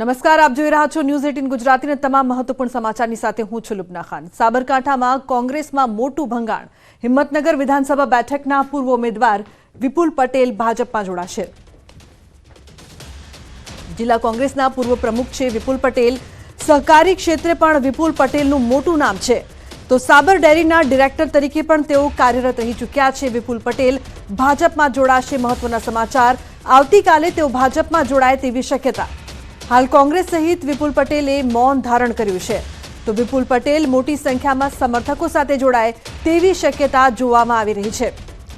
નમસ્કાર, આપ જોઈ રહ્યા છો ન્યૂઝ એટીન ગુજરાતીના તમામ મહત્વપૂર્ણ સમાચારની સાથે હું છું લુબના ખાન. સાબરકાંઠામાં કોંગ્રેસમાં મોટું ભંગાણ. હિંમતનગર વિધાનસભા બેઠકના પૂર્વ ઉમેદવાર વિપુલ પટેલ ભાજપમાં જોડાશે. જિલ્લા કોંગ્રેસના પૂર્વ પ્રમુખ છે વિપુલ પટેલ. સહકારી ક્ષેત્રે પણ વિપુલ પટેલનું મોટું નામ છે. તો સાબર ડેરીના ડિરેક્ટર તરીકે પણ તેઓ કાર્યરત રહી ચૂક્યા છે વિપુલ પટેલ. ભાજપમાં જોડાશે મહત્વના સમાચાર. આવતીકાલે તેઓ ભાજપમાં જોડાય તેવી શક્યતા. હાલ કોંગ્રેસ સહિત વિપુલ પટેલે મૌન ધારણ કર્યું છે. તો વિપુલ પટેલ મોટી સંખ્યામાં સમર્થકો સાથે જોડાય તેવી શક્યતા જોવામાં આવી રહી છે.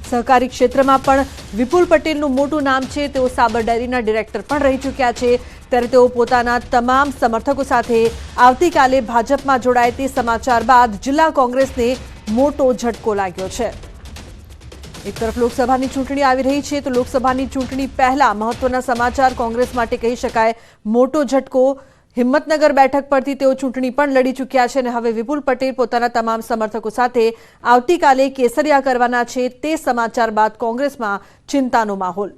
સહકારી ક્ષેત્રમાં પણ વિપુલ પટેલનું મોટું નામ છે. તેઓ સાબર ડેરીના ડિરેક્ટર પણ રહી ચૂક્યા છે. ત્યારે તેઓ પોતાના તમામ સમર્થકો સાથે આવતીકાલે ભાજપમાં જોડાય તે સમાચાર બાદ જિલ્લા કોંગ્રેસને મોટો ઝટકો લાગ્યો છે. એક તરફ લોકસભાની ચૂંટણી આવી રહી છે, તો લોકસભાની ચૂંટણી પહેલા મહત્વના સમાચાર કોંગ્રેસ માટે કહી શકાય. મોટો ઝટકો હિંમતનગર બેઠક પરથી તેઓ ચૂંટણી પણ લડી ચૂક્યા છે અને હવે વિપુલ પટેલ પોતાના તમામ સમર્થકો સાથે આવતીકાલે કેસરિયા કરવાના છે તે સમાચાર બાદ કોંગ્રેસમાં ચિંતાનો માહોલ.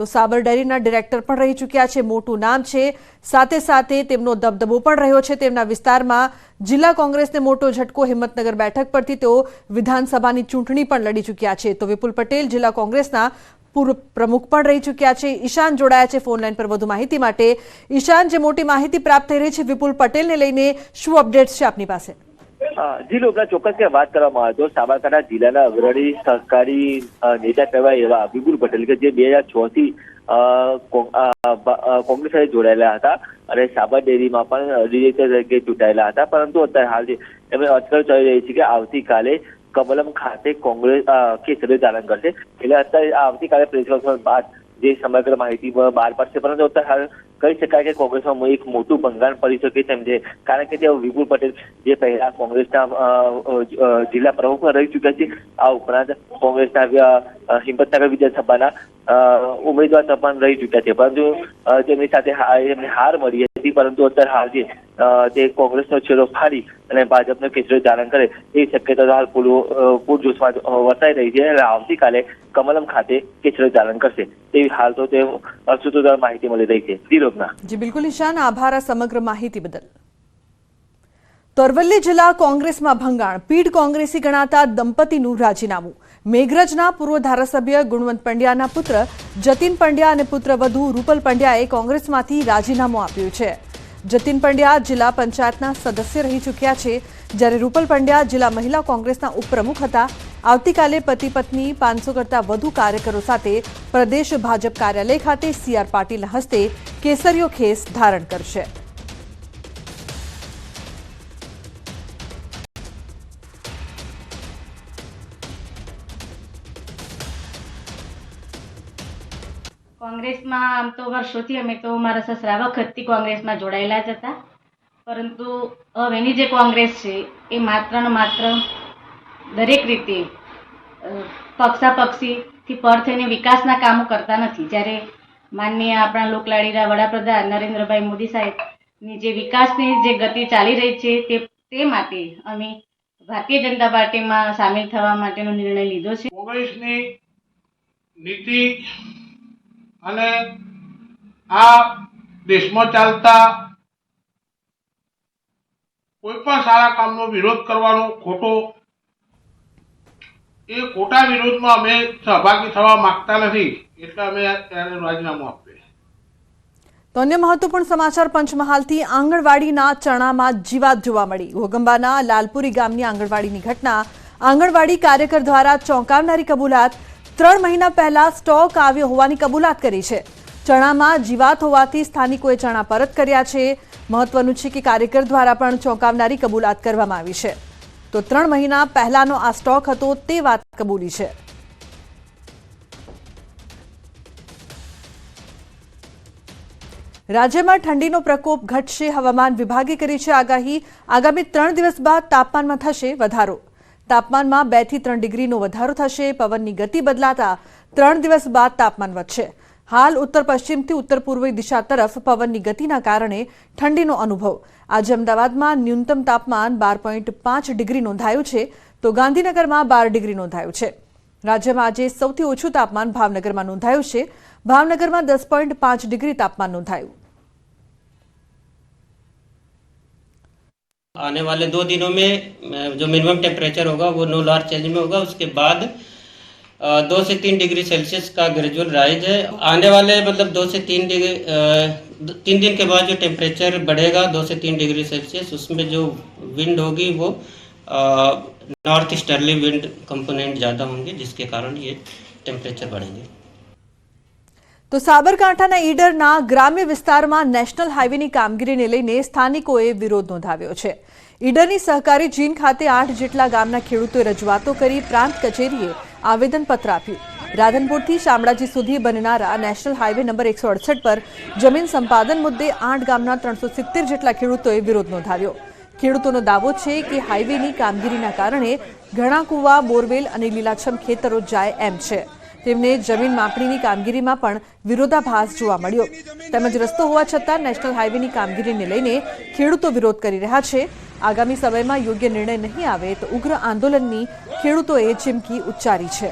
તો સાબર ડેરીના ડિરેક્ટર પણ રહી ચૂક્યા છે. મોટું નામ છે. સાથે સાથે તેમનો દબદબો પણ રહ્યો છે. તેમના વિસ્તારમાં જિલ્લા કોંગ્રેસને મોટો ઝટકો હિંમતનગર બેઠક પરથી તેઓ વિધાનસભાની ચૂંટણી પણ લડી ચૂક્યા છે. તો વિપુલ પટેલ જિલ્લા કોંગ્રેસના પૂર્વ પ્રમુખ પણ રહી ચૂક્યા છે. ઈશાન જોડાયા છે ફોનલાઈન પર વધુ માહિતી માટે. ઈશાન, જે મોટી માહિતી પ્રાપ્ત થઈ રહી છે, વિપુલ પટેલને લઈને શું અપડેટ્સ છે આપની પાસે? જી લોકના ચોક્કસ કે વાત કરવામાં આવે તો સાબરકાંઠા જિલ્લાના અગ્રણી સહકારી નેતા કહેવાય એવા વિપુલ પટેલ કે જે બે હજાર છ થી કોંગ્રેસ સાથે જોડાયેલા હતા અને સાબર ડેરીમાં પણ ડિરેક્ટર તરીકે ચૂંટાયેલા હતા. પરંતુ અત્યારે હાલ જે એમને અટકળ ચાલી રહી છે કે આવતીકાલે કમલમ ખાતે કોંગ્રેસ કેસરી ધારણ કરશે. એટલે અત્યારે આવતીકાલે પ્રેસ કોન્ફરન્સ બાદ જે સમગ્ર માહિતી બહાર પડશે. પરંતુ કહી શકાય કે કોંગ્રેસમાં એક મોટું ભંગાણ પડી શકે તેમ છે. કારણ કે તેઓ વિપુલ પટેલ જે પહેલા કોંગ્રેસના જિલ્લા પ્રમુખ રહી ચૂક્યા છે, આ ઉપરાંત કોંગ્રેસના હિંમતનગર વિધાનસભાના ઉમેદવાર પણ રહી ચૂક્યા છે. પરંતુ તેમની સાથે એમને હાર મળી હતી પરંતુ અત્યારે હાલ જે તે કોંગ્રેસનો છેડો ફાડી અને ભાજપનો કેસરી ધારણ કરે, એ શક્યતા હાલ પૂરું પૂરજોશમાં વર્તાઈ રહી છે અને આવતીકાલે કમલમ ખાતે કેસરી ધારણ કરશે. તેવી હાલ તો તે સૂત્રોદ્વાર માહિતી મળી રહી છે. દિલોકના જી, બિલકુલ ઈશાન આભાર આ સમગ્ર માહિતી બદલ. અરવલ્લી જિલ્લા કોંગ્રેસમાં ભંગાણ. પીઢ કોંગ્રેસી ગણાતા દંપતીનું રાજીનામું. મેઘરજના પૂર્વ ધારાસભ્ય ગુણવંત પંડ્યાના પુત્ર, જતીન પંડ્યા અને પુત્રવધુ રૂપલ પંડ્યાએ કોંગ્રેસમાંથી રાજીનામું આપ્યું છે. જતીન પંડ્યા જિલ્લા પંચાયતના સદસ્ય રહી ચૂક્યા છે. જ્યારે રૂપલ પંડ્યા જિલ્લા મહિલા કોંગ્રેસના ઉપપ્રમુખ હતા, આવતીકાલે પતિ પત્ની પાંચસો કરતા વધુ કાર્યકરો સાથે પ્રદેશ ભાજપ કાર્યાલય ખાતે સીઆર પાટીલના હસ્તે કેસરીયો ખેસ ધારણ કરશે. કોંગ્રેસમાં આમ તો વર્ષોથી અમે તો મારા સસરા વખતથી કોંગ્રેસમાં જોડાયેલા જ હતા. પરંતુ હવેની જે કોંગ્રેસ છે, એ માત્ર ને માત્ર દરેક રીતે પક્ષાપક્ષીથી પર થઈને વિકાસના કામો કરતા નથી. જ્યારે માનનીય આપણા લોકલાડીના વડાપ્રધાન નરેન્દ્રભાઈ મોદી સાહેબની જે વિકાસની જે ગતિ ચાલી રહી છે, તે તે માટે અમે ભારતીય જનતા પાર્ટીમાં સામેલ થવા માટેનો નિર્ણય લીધો છે. કોંગ્રેસની નીતિ અને આ દેશમાં ચાલતા કોઈ પણ સારા કામનો વિરોધ કરવાનો ખોટો, એ ખોટા વિરોધમાં અમે સહભાગી થવા માંગતા નથી, એટલે અમે ત્યારે રાજીનામું આપીએ. તો અન્ય મહત્વપૂર્ણ સમાચાર પંચમહાલથી આંગણવાડીના ચણામાં જીવાત જોવા મળી. ઘોગંબાના લાલપુરી ગામની આંગણવાડીની ઘટના આંગણવાડી કાર્યકર દ્વારા ચોંકાવનારી કબૂલાત ત્રણ મહિના પહેલા સ્ટોક આવ્યો હોવાની કબૂલાત કરી છે. ચણામાં જીવાત હોવાથી સ્થાનિકોએ ચણા પરત કર્યા છે. મહત્વનું છે કે કાર્યકર દ્વારા પણ ચોંકાવનારી કબૂલાત કરવામાં આવી છે. તો ત્રણ મહિના પહેલાનો આ સ્ટોક હતો તે વાત કબૂલી છે. રાજ્યમાં ઠંડીનો પ્રકોપ ઘટશે, હવામાન વિભાગે કરી છે આગાહી. આગામી ત્રણ દિવસ બાદ તાપમાનમાં થશે વધારો. તાપમાનમાં બેથી ત્રણ ડિગ્રીનો વધારો થશે. પવનની ગતિ બદલાતા ત્રણ દિવસ બાદ તાપમાન વધશે. હાલ ઉત્તર પશ્ચિમથી ઉત્તર પૂર્વી દિશા તરફ પવનની ગતિના કારણે ઠંડીનો અનુભવ. આજે અમદાવાદમાં ન્યૂનતમ તાપમાન બાર પોઈન્ટ પાંચ ડિગ્રી નોંધાયું છે, તો ગાંધીનગરમાં બાર ડિગ્રી નોંધાયું છે. રાજ્યમાં આજે સૌથી ઓછું તાપમાન ભાવનગરમાં નોંધાયું છે. ભાવનગરમાં દસ પોઈન્ટ પાંચ ડિગ્રી તાપમાન નોંધાયું. आने वाले दो दिनों में जो मिनिमम टेम्परेचर होगा, वो नो लार्ज चेंज में होगा। उसके बाद दो से तीन डिग्री सेल्सियस का ग्रेजुअल राइज है। आने वाले मतलब दो से तीन डिग्री तीन दिन के बाद जो टेम्परेचर बढ़ेगा, दो से तीन डिग्री सेल्सियस उसमें जो विंड होगी, वो नॉर्थ ईस्टर्ली विंड कंपोनेंट ज़्यादा होंगे, जिसके कारण ये टेम्परेचर बढ़ेंगे। તો સાબરકાંઠાના ઈડરના ગ્રામ્ય વિસ્તારમાં નેશનલ હાઈવેની કામગીરીને લઈને સ્થાનિકોએ વિરોધ નોંધાવ્યો છે. ઈડરની સહકારી જીન ખાતે આઠ જેટલા ગામના ખેડૂતોએ રજૂઆતો કરી પ્રાંત કચેરીએ આવેદનપત્ર આપ્યું. રાધનપુરથી શામળાજી સુધી બનનારા નેશનલ હાઈવે નંબર એકસો અડસઠ પર જમીન સંપાદન મુદ્દે આઠ ગામના ત્રણસો સિત્તેર જેટલા ખેડૂતોએ વિરોધ નોંધાવ્યો. ખેડૂતોનો દાવો છે કે હાઈવેની કામગીરીના કારણે ઘણા કુવા, બોરવેલ અને લીલાછમ ખેતરો જાય એમ છે. તેમને જમીન માપણીની કામગીરીમાં પણ વિરોધાભાસ જોવા મળ્યો. તેમજ રસ્તો હોવા છતાં નેશનલ હાઈવેની કામગીરીને લઈને ખેડૂતો વિરોધ કરી રહ્યા છે. આગામી સમયમાં યોગ્ય નિર્ણય નહીં આવે તો ઉગ્ર આંદોલનની ખેડૂતોએ ચીમકી ઉચ્ચારી છે.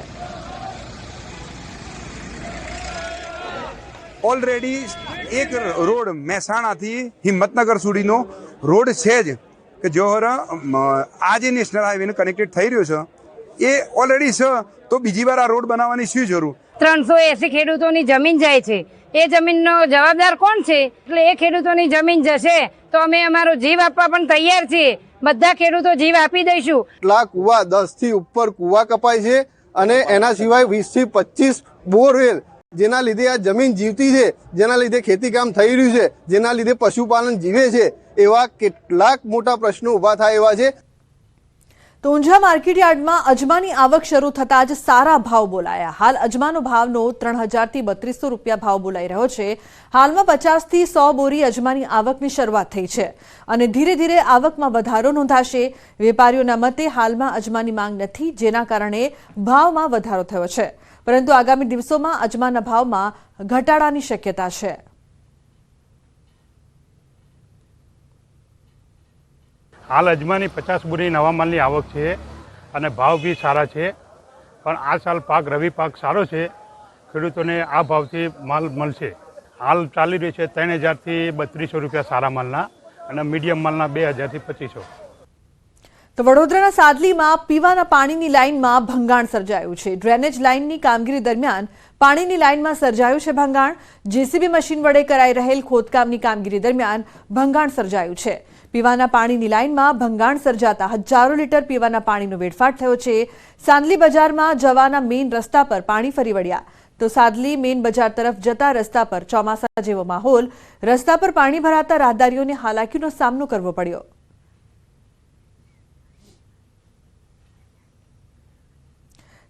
ઓલરેડી એક રોડ મહેસાણાથી હિંમતનગર સુધીનો રોડ છે જ. કે જો હર, અમ, આ જે નેશનલ હાઈવેને કનેક્ટેડ થઈ રહ્યો છે એ ઓલરેડી છે તો બીજી વાર આ રોડ બનાવવાની શું જરૂર? ત્રણસો એસી ખેડૂતોની જમીન જાય છે. એ જમીનનો જવાબદાર કોણ છે? એટલે એ ખેડૂતોની જમીન જશે તો અમે અમારો જીવ આપવા પણ તૈયાર છીએ. બધા ખેડૂતો જીવ આપી દઈશું. કેટલા કુવા દસથી ઉપર કુવા કપાય છે અને એના સિવાય વીસથી પચીસ બોરવેલ જેના લીધે આ જમીન જીવતી છે જેના લીધે ખેતી કામ થઈ રહ્યું છે જેના લીધે પશુપાલન જીવે છે એવા કેટલાક મોટા પ્રશ્નો ઊભા થાય એવા છે. તો ઊંઝા માર્કેટ યાર્ડમાં અજમાની આવક શરૂ થતાં જ સારા ભાવ બોલાયા. હાલ અજમાનો ભાવનો ત્રણ હજારથી બત્રીસો રૂપિયા ભાવ બોલાઈ રહ્યો છે. હાલમાં પચાસથી સો બોરી અજમાની આવકની શરૂઆત થઈ છે અને ધીરે ધીરે આવકમાં વધારો નોંધાશે. વેપારીઓના મતે હાલમાં અજમાની માંગ નથી, જેના કારણે ભાવમાં વધારો થયો છે. પરંતુ આગામી દિવસોમાં અજમાના ભાવમાં ઘટાડાની શક્યતા છે. હાલ અજમાની પચાસ બોરી નવા માલની આવક છે અને ભાવ બી સારા છે. પણ આ સાલ પાક, રવિ પાક સારો છે. ખેડૂતોને આ ભાવથી માલ મળશે. હાલ ચાલી રહ્યું છે ત્રણ હજારથી બત્રીસો રૂપિયા સારા માલના અને મીડિયમ માલના બે હજારથી પચીસો. તો વડોદરાના સાદલીમાં પીવાના પાણીની લાઇનમાં ભંગાણ સર્જાયું છે. ડ્રેનેજ લાઇનની કામગીરી દરમિયાન પાણીની લાઇનમાં સર્જાયું છે ભંગાણ. જેસીબી મશીન વડે કરાઈ રહેલ ખોદકામની કામગીરી દરમિયાન ભંગાણ સર્જાયું છે. પીવાના પાણીની લાઇનમાં ભંગાણ સર્જાતા હજારો લીટર પીવાના પાણીનો વેડફાટ થયો છે. સાંદલી બજારમાં જવાના મેઇન રસ્તા પર પાણી ફરી વળ્યા. તો સાદલી મેઇન બજાર તરફ જતા રસ્તા પર ચોમાસા જેવો માહોલ. રસ્તા પર પાણી ભરાતા રાહદારીઓને હાલાકીનો સામનો કરવો પડ્યો.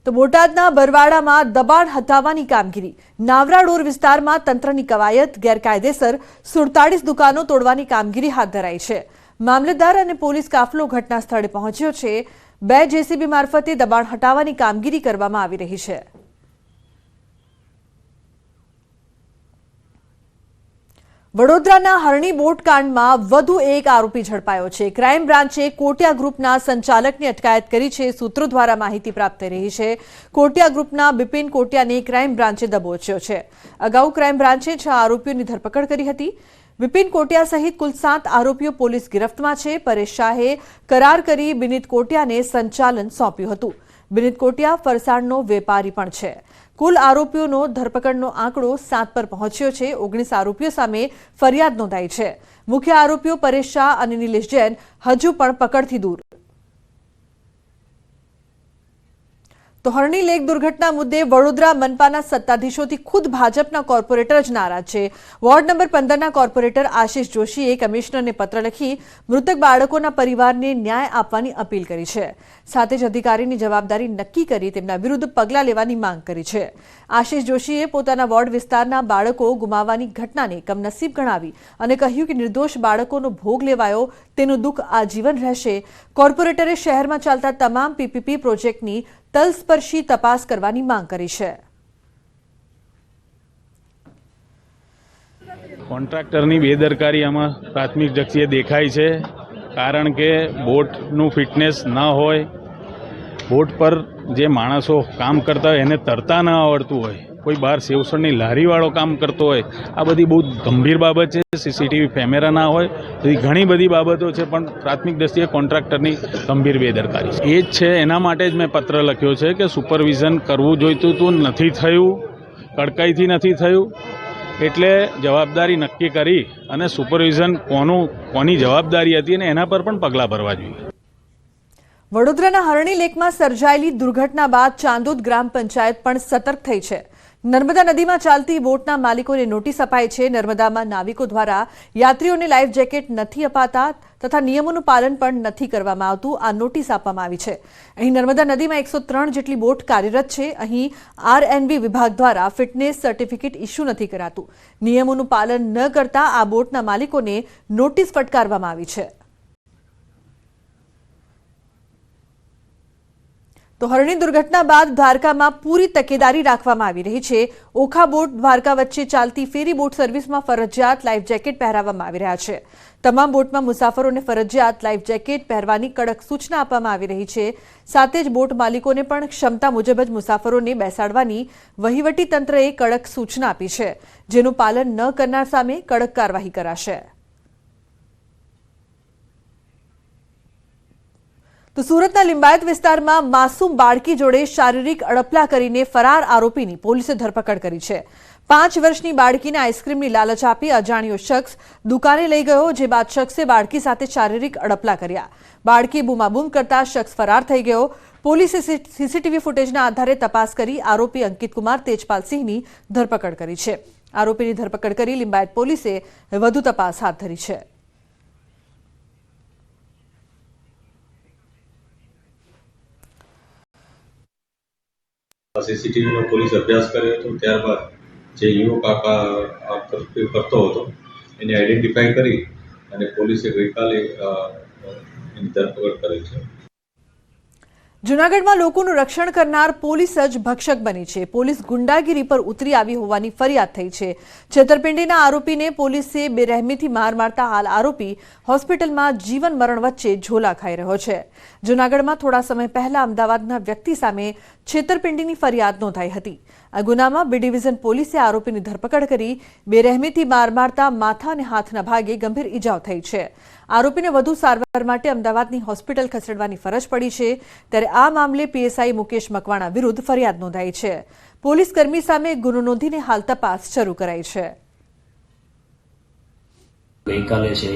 તો બોટાદના બરવાડામાં દબાણ હટાવવાની કામગીરી. નાવરા ડોર વિસ્તારમાં તંત્રની કવાયત, ગેરકાયદેસર સુડતાળીસ દુકાનો તોડવાની કામગીરી હાથ ધરાઈ છે. મામલતદાર અને પોલીસ કાફલો ઘટના સ્થળે પહોંચ્યો છે. બે જેસીબી મારફતે દબાણ હટાવવાની કામગીરી કરવામાં આવી રહી છે. વડોદરાના હરણી બોટ કાંડમાં વધુ એક આરોપી ઝડપાયો છે. ક્રાઇમ બ્રાન્ચે કોટિયા ગ્રુપના સંચાલકની અટકાયત કરી છે. સૂત્રો દ્વારા માહિતી પ્રાપ્ત રહી છે. કોટિયા ગ્રુપના બિપિન કોટિયાને ક્રાઇમ બ્રાન્ચે દબોચ્યો છે. અગાઉ ક્રાઇમ બ્રાન્ચે છ આરોપીઓની ધરપકડ કરી હતી. બિપિન કોટિયા સહિત કુલ સાત આરોપીઓ પોલીસ ગિરફ્તમાં છે. પરેશ શાહે કરાર કરી બિનિત કોટિયાને સંચાલન સોંપ્યું હતું. બિનિત કોટિયા ફરસાણનો વેપારી પણ છે. કુલ આરોપીઓનો ધરપકડનો આંકડો સાત પર પહોંચ્યો છે. ઓગણીસ આરોપીઓ સામે ફરિયાદ નોંધાઈ છે. મુખ્ય આરોપીઓ પરેશ શાહ અને નિલેશ જૈન હજુ પણ પકડથી દૂર. તો હરણી લેક દુર્ઘટના મુદ્દે વડોદરા મનપાના સત્તાધીશોથી ખુદ ભાજપના કોર્પોરેટર જ નારાજ છે. વોર્ડ નંબર પંદરના કોર્પોરેટર આશિષ જોશીએ કમિશનરને પત્ર લખી મૃતક બાળકોના પરિવારને ન્યાય આપવાની અપીલ કરી છે. સાથે જ અધિકારીની જવાબદારી નક્કી કરી તેમના વિરુદ્ધ પગલાં લેવાની માંગ કરી છે. આશિષ જોશીએ પોતાના વોર્ડ વિસ્તારના બાળકો ગુમાવવાની ઘટનાને કમનસીબ ગણાવી અને કહ્યું કે નિર્દોષ બાળકોનો ભોગ લેવાયો, તેનું દુઃખ આજીવન રહેશે. કોર્પોરેટરે શહેરમાં ચાલતા તમામ પીપીપી પ્રોજેક્ટની તલસ્પર્શી તપાસ કરવાની માંગ કરી છે. કોન્ટ્રાક્ટરની બેદરકારી આમાં પ્રાથમિક દ્રષ્ટિએ દેખાય છે, કારણ કે બોટનું ફિટનેસ ન હોય, બોટ પર જે માણસો કામ કરતા હોય એને તરતા ન આવડતું હોય. કોઈ બહાર સેવસણની લારીવાળો કામ કરતો હોય, આ બધી બહુ ગંભીર બાબત છે. સીસીટીવી કેમેરા ના હોય એવી ઘણી બધી બાબતો છે, પણ પ્રાથમિક દ્રષ્ટિએ કોન્ટ્રાક્ટરની ગંભીર બેદરકારી એ જ છે, એના માટે જ મેં પત્ર લખ્યો છે કે સુપરવિઝન કરવું જોઈતું હતું નથી થયું, કડકાઈથી નથી થયું, એટલે જવાબદારી નક્કી કરી અને સુપરવિઝન કોનું, કોની જવાબદારી હતી અને એના પર પણ પગલાં ભરવા જોઈએ. વડોદરાના હરણી લેકમાં સર્જાયેલી દુર્ઘટના બાદ ચાંદોદ ગ્રામ પંચાયત પણ સતર્ક થઈ છે. નર્મદા નદીમાં ચાલતી બોટના માલિકોને નોટિસ અપાઈ છે. નર્મદામાં નાવિકો દ્વારા યાત્રીઓને લાઈફ જેકેટ નથી અપાતા તથા નિયમોનું પાલન પણ નથી કરવામાં આવતું. આ નોટિસ આપવામાં આવી છે. અહીં નર્મદા નદીમાં એકસો ત્રણ જેટલી બોટ કાર્યરત છે. અહીં આરએનબી વિભાગ દ્વારા ફિટનેસ સર્ટિફિકેટ ઇસ્યુ નથી કરાતું. નિયમોનું પાલન ન કરતા આ બોટના માલિકોને નોટિસ ફટકારવામાં આવી છે. તો હરણી દુર્ઘટના બાદ દ્વારકામાં પૂરી તકેદારી રાખવામાં આવી રહી છે. ઓખા બોટ દ્વારકા વચ્ચે ચાલતી ફેરી બોટ સર્વિસમાં ફરજિયાત લાઈફ જેકેટ પહેરાવવામાં આવી રહ્યા છે. તમામ બોટમાં મુસાફરોને ફરજિયાત લાઈફ જેકેટ પહેરવાની કડક સૂચના આપવામાં આવી રહી છે. સાથે જ બોટ માલિકોને પણ ક્ષમતા મુજબ જ મુસાફરોને બેસાડવાની વહીવટી તંત્રએ કડક સૂચના આપી છે, જેનું પાલન ન કરનાર સામે કડક કાર્યવાહી કરાશે. તો સુરતના લિંબાયત વિસ્તારમાં માસૂમ બાળકી જોડે શારીરિક અડપલા કરીને ફરાર આરોપીની પોલીસે ધરપકડ કરી છે. પાંચ વર્ષની બાળકીને આઈસ્ક્રીમની લાલચ આપી અજાણ્યો શખ્સ દુકાને લઈ ગયો, જે બાદ શખ્સે બાળકી સાથે શારીરિક અડપલા કર્યા. બાળકી બૂમાબૂમ કરતા શખ્સ ફરાર થઈ ગયો. પોલીસે સીસીટીવી ફૂટેજના આધારે તપાસ કરી આરોપી અંકિત કુમાર તેજપાલસિંહની ધરપકડ કરી છે. આરોપીની ધરપકડ કરી લિંબાયત પોલીસે વધુ તપાસ હાથ ધરી છે. સીસીટીવીનો પોલીસ અભ્યાસ કર્યો હતો. ત્યારબાદ જે યુવક આ આ કરતો હતો, એને આઈડેન્ટિફાઈ કરી અને પોલીસે ગઈકાલે એની ધરપકડ કરી છે. જૂનાગઢમાં લોકોનું રક્ષણ કરનાર પોલીસ જ ભક્ષક બની છે. પોલીસ ગુંડાગીરી પર ઉતરી આવી હોવાની ફરિયાદ થઈ છે. છેતરપિંડીના આરોપીને પોલીસે બેરહેમીથી માર મારતા હાલ આરોપી હોસ્પિટલમાં જીવન મરણ વચ્ચે ઝોલા ખાઈ રહ્યો છે. જૂનાગઢમાં થોડા સમય પહેલા અમદાવાદના વ્યક્તિ સામે છેતરપિંડીની ફરિયાદ નોંધાઈ હતી. આ ગુનામાં બી ડિવિઝન પોલીસે આરોપીની ધરપકડ કરી, બેરહેમીથી માર મારતા માથા અને હાથના ભાગે ગંભીર ઈજાઓ થઈ છે. આરોપીને વધુ સારવાર માટે અમદાવાદની હોસ્પિટલ ખસેડવાની ફરજ પડી છે. ત્યારે આ મામલે પીએસઆઈ મુકેશ મકવાણા વિરુદ્ધ ફરિયાદ નોંધાઈ છે. પોલીસ કર્મી સામે ગુનો નોંધીને હાલ તપાસ શરૂ કરાઈ છે. ગઈકાલે છે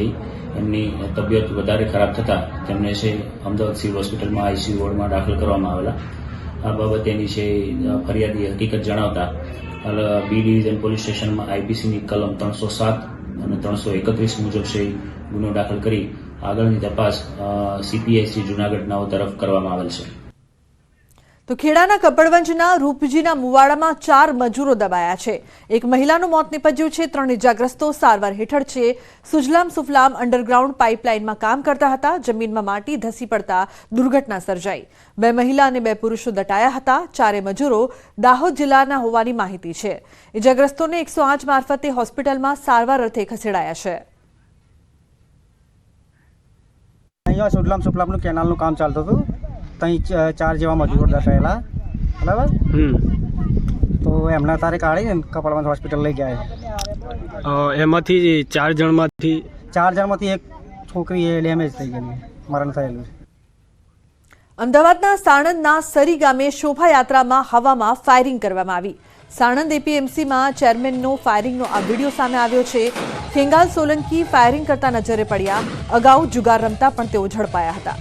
એમની તબિયત વધારે ખરાબ થતા તેમને છે અમદાવાદ સિવિલ હોસ્પિટલમાં આઈસીયુ વોર્ડમાં દાખલ કરવામાં આવેલા. આ બાબતે એની છે ફરિયાદી હકીકત જણાવતા બી ડિવિઝન પોલીસ સ્ટેશનમાં આઈપીસીની કલમ ત્રણસો સાત અને ત્રણસો એકત્રીસ મુજબ છે ગુનો દાખલ કરી આગળની તપાસ સીપીએસસી જુનાગઢનાઓ તરફ કરવામાં આવેલ છે. તો ખેડાના કપડવંજના રૂપજીના મુવાડામાં ચાર મજૂરો દબાયા છે. એક મહિલાનું મોત નિપજ્યું છે, ત્રણ ઇજાગ્રસ્તો સારવાર હેઠળ છે. સુજલામ સુફલામ અંડરગ્રાઉન્ડ પાઇપલાઇનમાં કામ કરતા હતા, જમીનમાં માટી ધસી પડતા દુર્ઘટના સર્જાઈ. બે મહિલા અને બે પુરુષો દટાયા હતા, ચારે મજૂરો દાહોદ જિલ્લાના હોવાની માહિતી છે. ઇજાગ્રસ્તોને એકસો આઠ મારફતે હોસ્પિટલમાં સારવાર અર્થે ખસેડાયા છે. અહીંયા સુડલામ સુફલામનું કેનાલનું કામ ચાલતું હતું. ત્યાં ચાર જેવા મજૂરો દર્શાયેલા બરાબર? તો એમના તારે કાઢી કપડવંજ હોસ્પિટલ લઈ ગયા એમાંથી ચાર જણમાંથી ચાર જણમાંથી એક છોકરી એ ડેમેજ થઈ ગયેલી મરણ થયેલું. અમદાવાદના સાણંદના સરી ગામે શોભાયાત્રામાં હવામાં ફાયરિંગ કરવામાં આવી. સાણંદ એપીએમસીમાં ચેરમેનનો ફાયરિંગનો આ વીડિયો સામે આવ્યો છે. ખેંગાલ સોલંકી ફાયરિંગ કરતા નજરે પડ્યા. અગાઉ જુગાર રમતા પણ તેઓ ઝડપાયા હતા.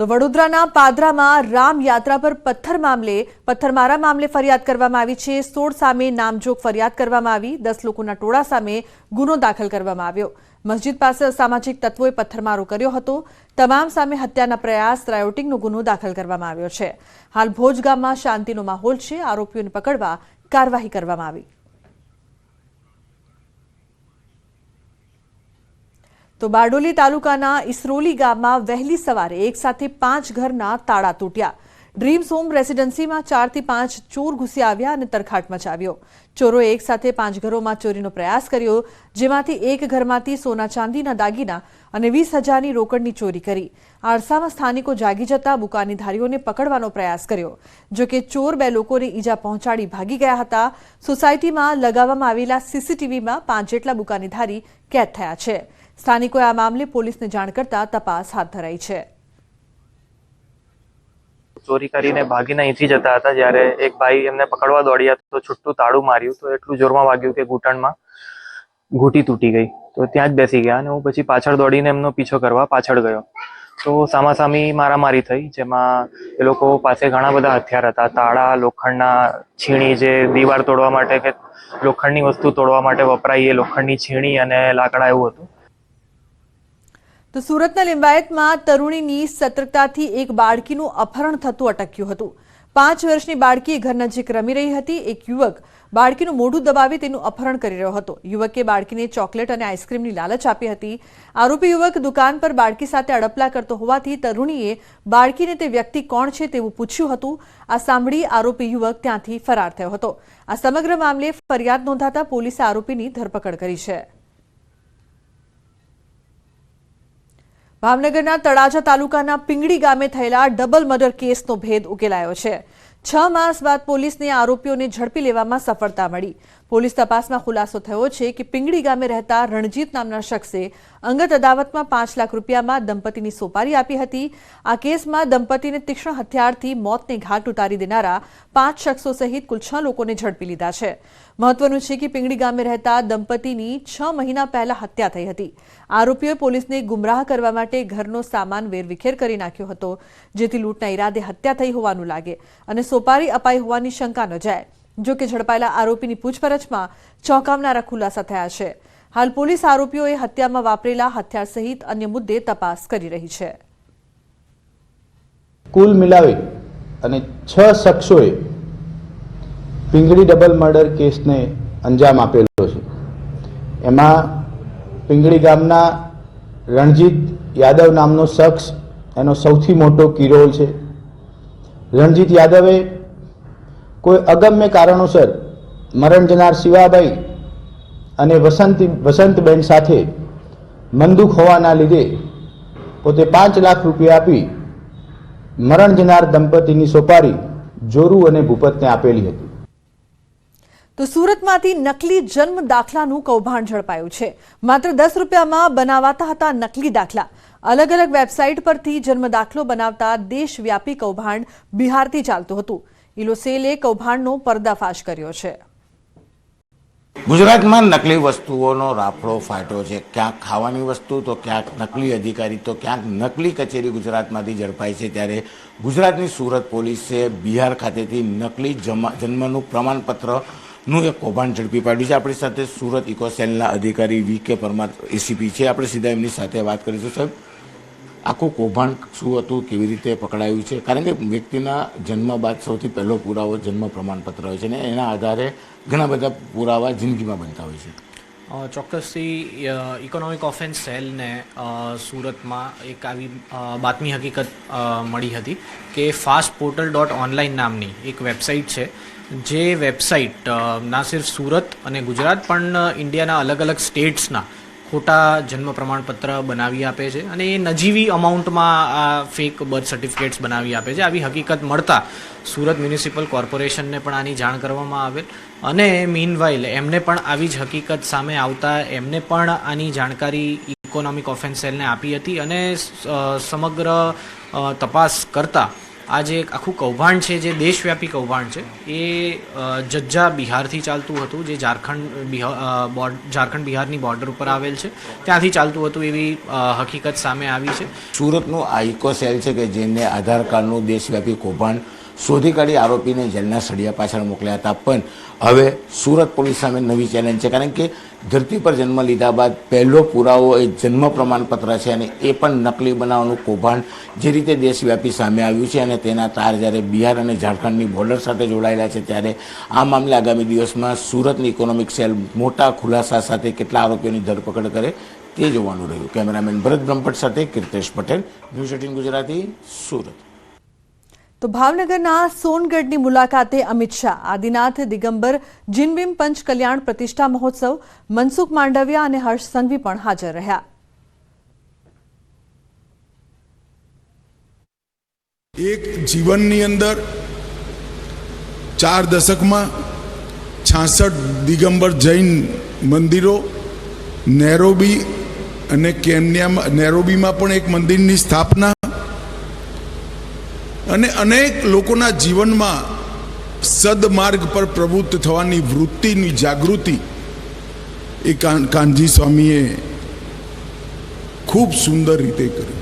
તો વડોદરાના પાદરામાં રામ યાત્રા પર પથ્થર મામલે, પથ્થરમારા મામલે ફરિયાદ કરવામાં આવી છે. સોળ સામે નામજોગ ફરિયાદ કરવામાં આવી. દસ લોકોના ટોળા સામે ગુનો દાખલ કરવામાં આવ્યો. મસ્જિદ પાસે અસામાજિક તત્વોએ પથ્થરમારો કર્યો હતો. તમામ સામે હત્યાના પ્રયાસ, રાયોટિંગનો ગુનો દાખલ કરવામાં આવ્યો છે. હાલ ભોજ ગામમાં શાંતિનો માહોલ છે. આરોપીઓને પકડવા કાર્યવાહી કરવામાં આવી. તો બારડોલી તાલુકાના ઇસરોલી ગામમાં વહેલી સવારે એક સાથે પાંચ ઘરના તાળા તૂટ્યા. ડ્રીમ્સ હોમ રેસિડેન્સીમાં ચારથી પાંચ ચોર ઘૂસી આવ્યા અને તરખાટ મચાવ્યો. ચોરોએ એક સાથે પાંચ ઘરોમાં ચોરીનો પ્રયાસ કર્યો, જેમાંથી એક ઘરમાંથી સોના ચાંદીના દાગીના અને વીસ હજારની રોકડની ચોરી કરી. આરસામાં સ્થાનિકો જાગી જતા બુકાનીધારીઓને પકડવાનો પ્રયાસ કર્યો. જોકે ચોર બે લોકોને ઈજા પહોંચાડી ભાગી ગયા હતા. સોસાયટીમાં લગાવવામાં આવેલા સીસીટીવીમાં પાંચ જેટલા બુકાનીધારી કેદ થયા છે. સ્થાનિકોએ આ મામલે પોલીસને જાણ કરતા તપાસ હાથ ધરાઈ છે. ચોરી કરીને ભાગીને અહીંથી જતા હતા. જ્યારે એક ભાઈ એમને પકડવા દોડ્યા તો છૂટું તાળું માર્યું તો એટલું જોરમાં વાગ્યું કે ઘૂંટણમાં ઘૂંટી તૂટી ગઈ. તો ત્યાં જ બેસી ગયા અને હું પછી પાછળ દોડીને એમનો પીછો કરવા પાછળ ગયો. તો સામાસામી મારામારી થઈ, જેમાં એ લોકો પાસે ઘણા બધા હથિયાર હતા. તાળા, લોખંડના છીણી જે દીવાર તોડવા માટે કે લોખંડની વસ્તુ તોડવા માટે વપરાય એ લોખંડની છીણી અને લાકડા એવું હતું. તો સુરતના લિંબાયતમાં તરુણીની સતર્કતાથી એક બાળકીનું અપહરણ થતું અટક્યું હતું. પાંચ વર્ષની બાળકી ઘર નજીક રમી રહી હતી. એક યુવક બાળકીનું મોઢું દબાવી તેનું અપહરણ કરી રહ્યો હતો. યુવકે બાળકીને ચોકલેટ અને આઈસ્ક્રીમની લાલચ આપી હતી. આરોપી યુવક દુકાન પર બાળકી સાથે અડપલા કરતો હોવાથી તરુણીએ બાળકીને તે વ્યક્તિ કોણ છે તેવું પૂછ્યું હતું. આ સાંભળી આરોપી યુવક ત્યાંથી ફરાર થયો હતો. આ સમગ્ર મામલે ફરિયાદ નોંધાતા પોલીસે આરોપીની ધરપકડ કરી છે. ભાવનગરના તળાજા તાલુકાના પિંગળી ગામે થયેલા ડબલ મર્ડર કેસનો ભેદ ઉકેલાયો છે. છ માસ બાદ પોલીસને આરોપીઓને ઝડપી લેવામાં સફળતા મળી. પોલીસ તપાસમાં ખુલાસો થયો છે કે પિંગળી ગામે રહેતા રણજીત નામના શખ્સે અંગત અદાવતમાં પાંચ લાખ રૂપિયામાં દંપતીની સોપારી આપી હતી. આ કેસમાં દંપતીને તીક્ષ્ણ હથિયારથી મોતને ઘાટ ઉતારી દેનારા પાંચ શખ્સો સહિત કુલ છ લોકોને ઝડપી લીધા છે. મહત્વનું છે કે પિંગળી ગામે રહેતા દંપતીની છ મહિના પહેલા હત્યા થઈ હતી. આરોપીઓએ પોલીસને ગુમરાહ કરવા માટે ઘરનો સામાન વેરવિખેર કરી નાખ્યો હતો, જેથી લૂંટના ઈરાદે હત્યા થઈ હોવાનું લાગે અને સોપારી અપાઈ હોવાની શંકા ન જાય. જો કે ઝડપાયેલા આરોપીની પૂછપરછમાં ચોંકાવનારા ખુલાસા થયા છે. હાલ પોલીસ આરોપીઓએ હત્યામાં વાપરેલા હથિયાર સહિત અન્ય મુદ્દે તપાસ કરી રહી છે. કુલ મિલાવી અને છ શખ્સોએ પિંગળી ડબલ મર્ડર કેસને અંજામ આપેલો છે. એમાં પિંગળી ગામના રણજીત યાદવ નામનો શખ્સ, એનો સૌથી મોટો કિરોલ છે. રણજીત યાદવે કોઈ અગમ્ય કારણોસર મરણ જનાર શિવાબાઈ અને વસંતી વસંતબેન સાથે મંદુક હોવાના લીધે પોતે પાંચ લાખ રૂપિયા આપી મરણ જનાર દંપતીની સોપારી જોરુ અને ભૂપતને આપેલી હતી. તો સુરતમાંથી નકલી જન્મ દાખલાનું કૌભાંડ ઝડપાયું છે. માત્ર દસ રૂપિયામાં બનાવાતા હતા નકલી દાખલા. અલગ અલગ વેબસાઇટ પરથી જન્મ દાખલો બનાવતા દેશવ્યાપી કૌભાંડ બિહારથી ચાલતું હતું. ઇલોસેલે કૌભાંડનો પર્દાફાશ કર્યો છે. ગુજરાતમાં નકલી વસ્તુઓનો રાફડો ફાટ્યો છે. ક્યાંક ખાવાની વસ્તુ તો ક્યાંક નકલી અધિકારી તો ક્યાંક નકલી કચેરી ગુજરાતમાંથી ઝડપાઈ છે. ત્યારે ગુજરાતની સુરત પોલીસે બિહાર ખાતેથી નકલી જન્મનું જન્મનું પ્રમાણપત્રનું એક કૌભાંડ ઝડપી પાડ્યું છે. આપણી સાથે સુરત ઇકોસેલના અધિકારી વી કે પરમાર, એસીપી છે. આપણે સીધા એમની સાથે વાત કરીશું. સાહેબ આખું કૌભાંડ શું હતું, કેવી રીતે પકડાયું છે? કારણ કે વ્યક્તિના જન્મ બાદ સૌથી પહેલો પુરાવો જન્મ પ્રમાણપત્ર હોય છે ને એના આધારે ઘણા બધા પુરાવા જિંદગીમાં બનતા હોય છે. ચોક્કસથી ઇકોનોમિક ઓફેન્સ સેલને સુરતમાં એક આવી બાતમી હકીકત મળી હતી કે ફાસ્ટ પોર્ટલ ડોટ ઓનલાઈન નામની એક વેબસાઇટ છે, જે વેબસાઇટ ના સિર્ફ સુરત અને ગુજરાત પણ ઇન્ડિયાના અલગ અલગ સ્ટેટ્સના ખોટા જન્મ પ્રમાણપત્ર બનાવી આપે છે અને એ નજીવી અમાઉન્ટમાં આ ફેક બર્થ સર્ટિફિકેટ્સ બનાવી આપે છે. આવી હકીકત મળતા સુરત મ્યુનિસિપલ કોર્પોરેશનને પણ આની જાણ કરવામાં આવેલ અને મીનવાઇલ એમને પણ આવી જ હકીકત સામે આવતા એમને પણ આની જાણકારી ઇકોનોમિક ઓફેન્સ સેલને આપી હતી અને સમગ્ર તપાસ કરતા આ જે આખું કૌભાંડ છે, જે દેશવ્યાપી કૌભાંડ છે, એ જજ્જા બિહારથી ચાલતું હતું, જે ઝારખંડ બિહાર ઝારખંડ બિહારની બોર્ડર ઉપર આવેલ છે. ત્યાંથી ચાલતું હતું એવી હકીકત સામે આવી છે. સુરતનું આ ઇકો સેલ છે કે જેને આધાર કાર્ડનું દેશવ્યાપી કૌભાંડ શોધી કાઢી આરોપીને જેલના સળિયા પાછળ મોકલ્યા હતા. પણ હવે સુરત પોલીસ સામે નવી ચેલેન્જ છે. કારણ કે ધરતી પર જન્મ લીધા બાદ પહેલો પુરાવો એ જન્મ પ્રમાણપત્ર છે અને એ પણ નકલી બનાવવાનું કૌભાંડ જે રીતે દેશવ્યાપી સામે આવ્યું છે અને તેના તાર જ્યારે બિહાર અને ઝારખંડની બોર્ડર સાથે જોડાયેલા છે ત્યારે આ મામલે આગામી દિવસમાં સુરતની ઇકોનોમિક સેલ મોટા ખુલાસા સાથે કેટલા આરોપીઓની ધરપકડ કરે તે જોવાનું રહ્યું. કેમેરામેન ભરત બ્રહ્મભટ્ટ સાથે કીર્તેશ પટેલ, ન્યૂઝ એટીન ગુજરાતી, સુરત. તો ભાવનગરના સોનગઢની મુલાકાતે અમિત શાહ, આદિનાથ, દિગંબર, જીનબીમ પંચ કલ્યાણ પ્રતિષ્ઠા મહોત્સવ, મનસુખ માંડવિયા અને હર્ષ સંઘવી પણ હાજર રહ્યા. એક જીવનની અંદર ચાર દશકમાં છાસઠ દિગંબર જૈન મંદિરો, નેરોબી અને કેન્યામાં નેરોબીમાં પણ એક મંદિરની સ્થાપના અને અનેક લોકોના જીવનમાં સદમાર્ગ પર પ્રવૃત્ત થવાની વૃત્તિની જાગૃતિ એ કાન, કાનજી સ્વામીએ ખૂબ સુંદર રીતે કરી.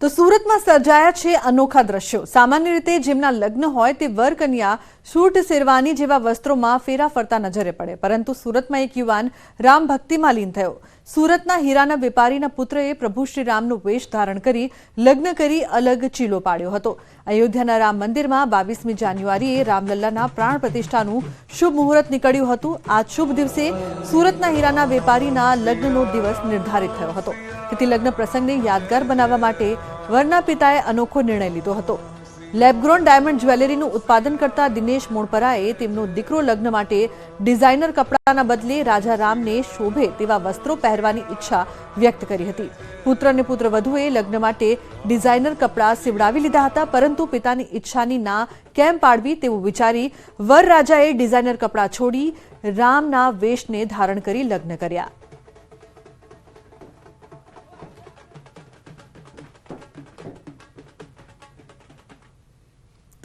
તો સુરતમાં સર્જાયા છે અનોખા દ્રશ્યો. સામાન્ય રીતે જેમના લગ્ન હોય તે વર કન્યા સૂટ શેરવાની જેવા વસ્ત્રોમાં ફેરા ફરતા નજરે પડે. પરંતુ સુરતમાં એક યુવાન રામ ભક્તિમાં લીન થયો. સુરતના હીરાના વેપારીના પુત્રએ પ્રભુ શ્રી રામનો વેશ ધારણ કરી લગ્ન કરી અલગ ચીલો પાડ્યો હતો. અયોધ્યાના રામ મંદિરમાં બાવીસમી જાન્યુઆરીએ રામલલ્લાના પ્રાણ પ્રતિષ્ઠાનું શુભ મુહૂર્ત નીકળ્યું હતું. આ શુભ દિવસે સુરતના હીરાના વેપારીના લગ્નનો દિવસ નિર્ધારિત થયો હતો. તેથી લગ્ન પ્રસંગને યાદગાર બનાવવા માટે વરના પિતાએ અનોખો નિર્ણય લીધો હતો. લેબગ્રોન ડાયમંડ જ્વેલરીનું ઉત્પાદન કરતા દિનેશ મોણપરાએ તેમનો દીકરો લગ્ન માટે ડિઝાઇનર કપડાના બદલે રાજા રામને શોભે તેવા વસ્ત્રો પહેરવાની ઈચ્છા વ્યક્ત કરી હતી. પુત્ર અને પુત્રવધુએ લગ્ન માટે ડિઝાઇનર કપડાં સીવડાવી લીધા હતા, પરંતુ પિતાની ઈચ્છાની ના કેમ પાડવી તેવું વિચારી વરરાજાએ ડિઝાઇનર કપડાં છોડી રામના વેશને ધારણ કરી લગ્ન કર્યા.